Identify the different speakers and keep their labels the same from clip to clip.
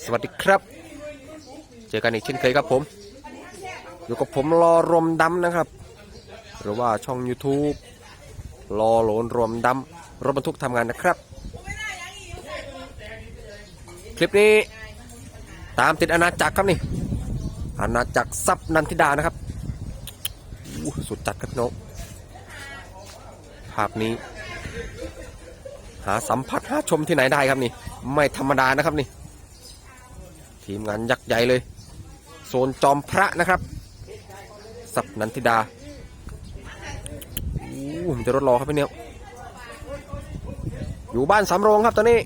Speaker 1: สวัสดีครับ เจอกันอีกเช่นเคยครับผม อยู่กับผมรอรวมดำนะครับ หรือว่าช่อง YouTube รอโหลนรวมดำรถบรรทุกทำงานนะครับ คลิปนี้ ตามติดอาณาจักรครับนี่ อาณาจักรซับนันทิดานะครับ สุดจัดครับน้องภาพนี้ หาสัมผัสหาชมที่ไหนได้ครับนี่ ไม่ธรรมดานะครับนี่ ทีมงานยักษ์ใหญ่เลย โซนจอมพระนะครับ สับนันทิดาอู้มันจะรถรอครับพี่เนี่ยอยู่บ้านสำโรงครับตอนนี้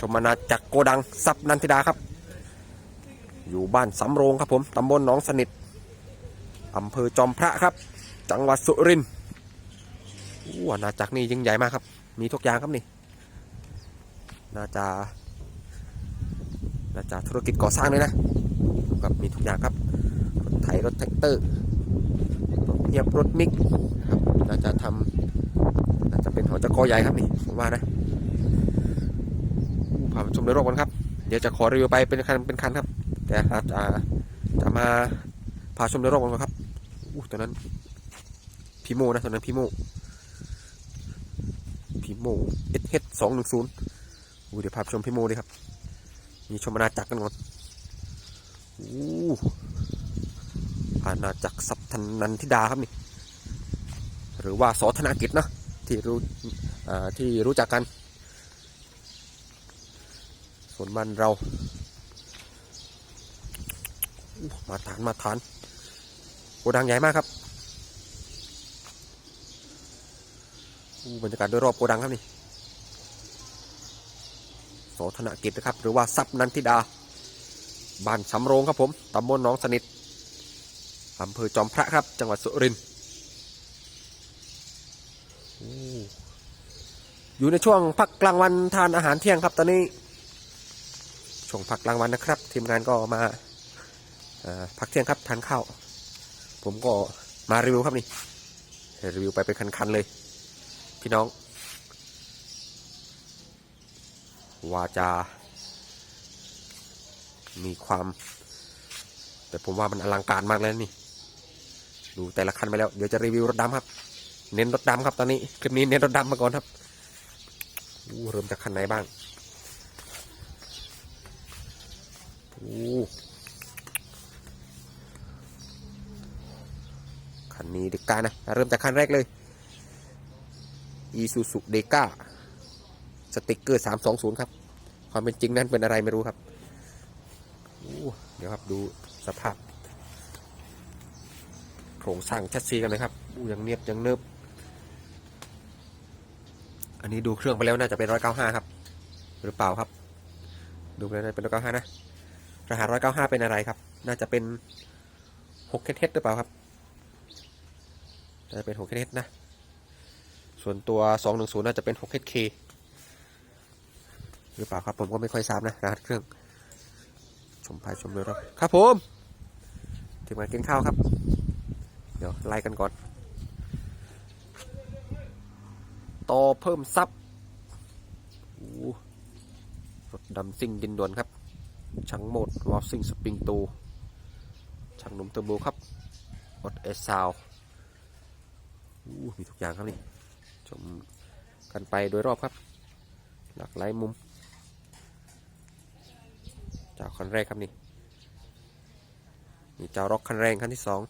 Speaker 1: ชมอาณาจักรโกดังสับนันทิดาครับ อยู่บ้านสำโรงครับผมตำบลหนองสนิทอำเภอจอมพระครับ จังหวัดสุรินทร์อู้อาณาจักรนี่ยิ่งใหญ่มากครับ มีทุกอย่างครับนี่น่าจะ น่าจะธุรกิจก่อสร้างเลยนะกับมีทุกอย่างครับ รถไถรถแท็กเตอร์รถเงียบรถมิกครับน่าจะทำน่าจะเป็นหอจักรใหญ่ครับนี่ผมว่านะอู้พาไปชมในรถกันครับ เดี๋ยวจะขอรีวิวไปเป็นคันเป็นคันครับ แต่อาจจะจะมาพาชมในรถกันก่อนครับอู้ตอนนั้นพีโมนะตอนนั้นพีโมพีโมเอสเฮดสองหนึ่งศูนย์อู้เดี๋ยวพาชมพีโมเลยครับ มีชมอาณาจักรกันก่อนอู้อาณาจักรสัพทันนันทิดาครับนี่ หรือว่าสอธนากิจนะที่รู้ที่รู้จักกัน ส่วนมันเรามาฐานมาฐานโกดังใหญ่มากครับอู้บรรยากาศโดยรอบโกดังครับนี่ โสธนกิจนะครับ หรือว่าทรัพย์นันทิดา บ้านสำโรงครับผมตำบลหนองสนิทอำเภอจอมพระครับ จังหวัดสุรินทร์อยู่ในช่วงพักกลางวันทานอาหารเที่ยงครับตอนนี้ ช่วงพักกลางวันนะครับ ทีมงานก็มาพักเที่ยงครับทานข้าว ผมก็มารีวิวครับนี่รีวิวไปเป็นคันๆเลย พี่น้อง ว่าจะมีความ แต่ผมว่ามันอลังการมากเลยนี่ ดูแต่ละคันไปแล้ว เดี๋ยวจะรีวิวรถดำครับ เน้นรถดำครับตอนนี้ คลิปนี้เน้นรถดำมาก่อนครับเริ่มจากคันไหนบ้างอู้คันนี้เด็กกานะ เริ่มจากคันแรกเลย Isuzu d e c a สติกเกอร์320ครับ ความเป็นจริงนั้นเป็นอะไรไม่รู้ครับเดี๋ยวครับดูสภาพโครงสร้างแชสซีกันเลยครับยังเนียบยังเนิบ อันนี้ดูเครื่องไปแล้วน่าจะเป็น195ครับ หรือเปล่าครับ ดูไปแล้วน่าจะเป็น195นะ รหัส195เก้าห้าเป็นอะไรครับ น่าจะเป็น6เคหรือเปล่าครับน่าจะเป็น6เคนะ ส่วนตัว210น่าจะเป็น6 k หรือเปล่าครับผมก็ไม่ค่อยทราบนะรหัสเครื่อง ชมภายชมเลยครับครับผมทีมากินข้าวครับ เดี๋ยวไล่กันก่อนต่อเพิ่มซับรถดำซิ่งดินด่วนครับช่างโหมดวอลซิ่งสปริงตูช่างหนุ่มเทอร์โบครับอดเอสซาวมีทุกอย่างครับนี่ชมกันไปโดยรอบครับ หลากหลายมุม เจ้าคันแรกครับนี่นี่เจ้าร็อกคันแรงคันที่สอง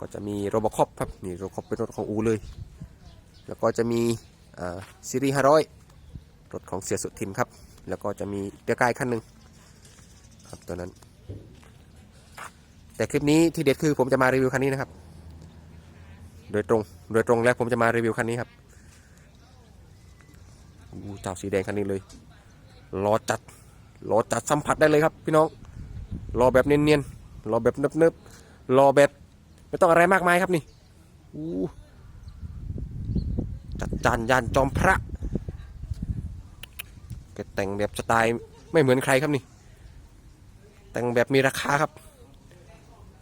Speaker 1: ก็จะมีโรบอคอปครับนี่โรบอคอปเป็นรถของอูเลย แล้วก็จะมีอ่าซีรีส์500รถของเสียสุดทินครับ แล้วก็จะมีเดือกายคันหนึ่งครับตัวนั้น แต่คลิปนี้ที่เด็ดคือผมจะมารีวิวคันนี้นะครับ โดยตรงโดยตรงแล้วผมจะมารีวิวคันนี้ครับอู้เจ้าสีแดงคันนี้เลยล้อจัด รอจัดสัมผัสได้เลยครับพี่น้องรอแบบเนียนๆรอแบบเนิบๆรอแบบไม่ต้องอะไรมากมายครับนี่อู้จัดจานยานจอมพระแกแต่งแบบสไตล์ไม่เหมือนใครครับนี่ แต่งแบบมีราคาครับ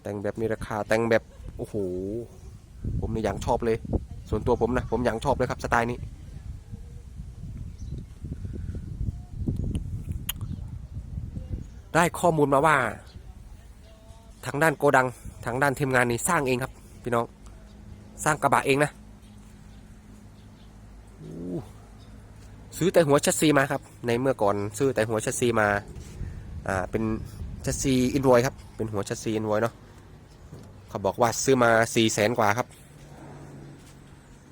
Speaker 1: แต่งแบบมีราคาแต่งแบบโอ้โหผมนี่อย่างชอบเลย ส่วนตัวผมนะผมอย่างชอบเลยครับสไตล์นี้ ได้ข้อมูลมาว่า ทางด้านโกดัง ทางด้านทีมงานนี่สร้างเองครับ พี่น้อง สร้างกระบะเองนะซื้อแต่หัวชัสซีมาครับ ในเมื่อก่อนซื้อแต่หัวชัสซีมา อ่า เป็นชัสซีอินโวยครับ เป็นหัวชัสซีอินโวยเนาะ เขาบอกว่าซื้อมาสี่แสนกว่าครับ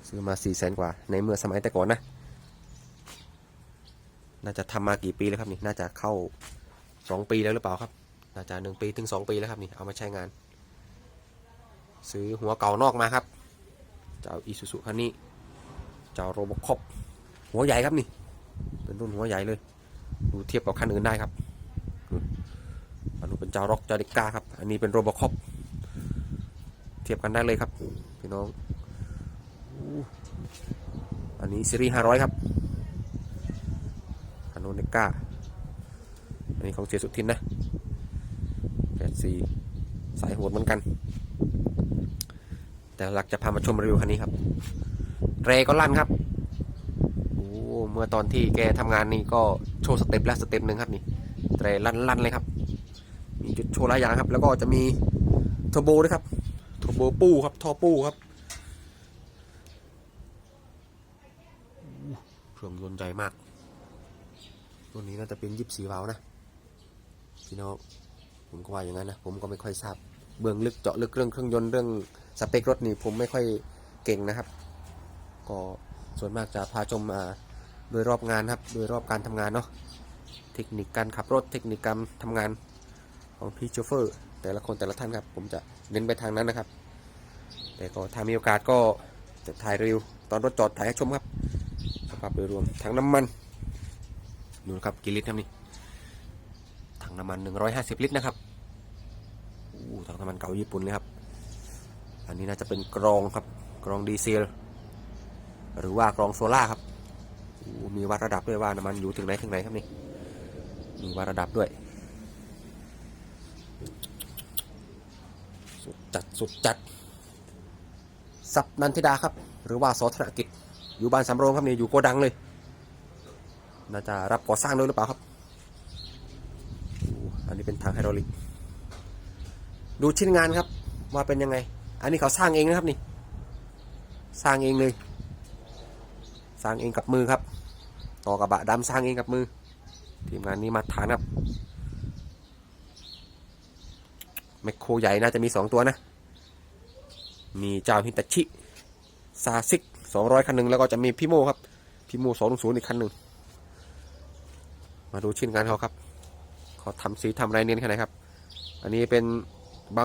Speaker 1: ซื้อมาสี่แสนกว่า ในเมื่อสมัยแต่ก่อนนะ น่าจะทำมากี่ปีแล้วครับนี่ น่าจะเข้า สองปีแล้วหรือเปล่าครับน่าจะหนึ่งปีถึงสองปีแล้วครับนี่เอามาใช้งาน ซื้อหัวเก่านอกมาครับ เจ้าอีซูซูคันนี้ เจ้าโรบคอปหัวใหญ่ครับนี่ เป็นรุ่นหัวใหญ่เลย ดูเทียบกับคันอื่นได้ครับอันนู้นเป็นเจ้าร็อกเจ้าเด็กกาครับ อันนี้เป็นโรบคอปเทียบกันได้เลยครับพี่น้อง อันนี้ซีรีส์500ครับอันนู้นเด็กกา อันนี้ของเสียสุทินนะแปดสี่สายโหดเหมือนกัน แต่หลักจะพามาชมรีวิวคันนี้ครับเรก็ลั่นครับโอ้เมื่อตอนที่แกทำงานนี่ก็โชว์สเต็ปแล้วสเต็ปหนึ่งครับนี่เรลั่นลั่นเลยครับ มีจุดโชว์หลายอย่างครับ แล้วก็จะมีเทอร์โบด้วยครับเทอร์โบปู้ครับท่อปู้ครับเครื่องยนต์ใหญ่มาก ตัวนี้น่าจะเป็นยิบสีวาล์วนะ พี่น้องผมก็ว่าอย่างนั้นนะผมก็ไม่ค่อยทราบเบื้องลึกเจาะลึกเรื่องเครื่องยนต์เรื่องสเปครถนี่ผมไม่ค่อยเก่งนะครับ ก็ส่วนมากจะพาชมมาโดยรอบงานครับโดยรอบการทำงานเนาะเทคนิคการขับรถเทคนิคการทำงานของพี่โชเฟอร์ แต่ละคนแต่ละท่านครับ ผมจะเน้นไปทางนั้นนะครับ แต่ก็ถ้ามีโอกาสก็จะถ่ายรีวิวตอนรถจอดถ่ายให้ชมครับสภาพโดยรวมถังน้ำมันดูนะครับกี่ลิตรครับนี่ ถังน้ำมัน 150 ลิตรนะครับอู้ถังน้ำมันเก่าญี่ปุ่นเลยครับ อันนี้น่าจะเป็นกรองครับ กรองดีเซล หรือว่ากรองโซล่าครับ มีวัดระดับด้วยว่าน้ำมันอยู่ถึงไหนถึงไหนครับนี่ มีวัดระดับด้วย สุดจัดสุดจัดสับนันทิดาครับ หรือว่าสอธนกิจ อยู่บ้านสำโรงครับนี่อยู่โกดังเลย น่าจะรับก่อสร้างด้วยหรือเปล่าครับ นี้เป็นทางไฮดรอลิก ดูชิ้นงานครับว่าเป็นยังไง อันนี้เขาสร้างเองนะครับนี่ สร้างเองเลย สร้างเองกับมือครับ ต่อกระบะดำสร้างเองกับมือ ทีมงานนี้มาฐานครับแมคโครใหญ่น่าจะมีสองตัวนะ มีเจ้าฮิตาชิซาซิกสองร้อยคันหนึ่งแล้วก็จะมีพิโมครับ พิโมสองศูนย์อีกคันหนึ่ง มาดูชิ้นงานเขาครับ ขอทำสีทำอะไรเนียนแค่ไหนครับ อันนี้เป็น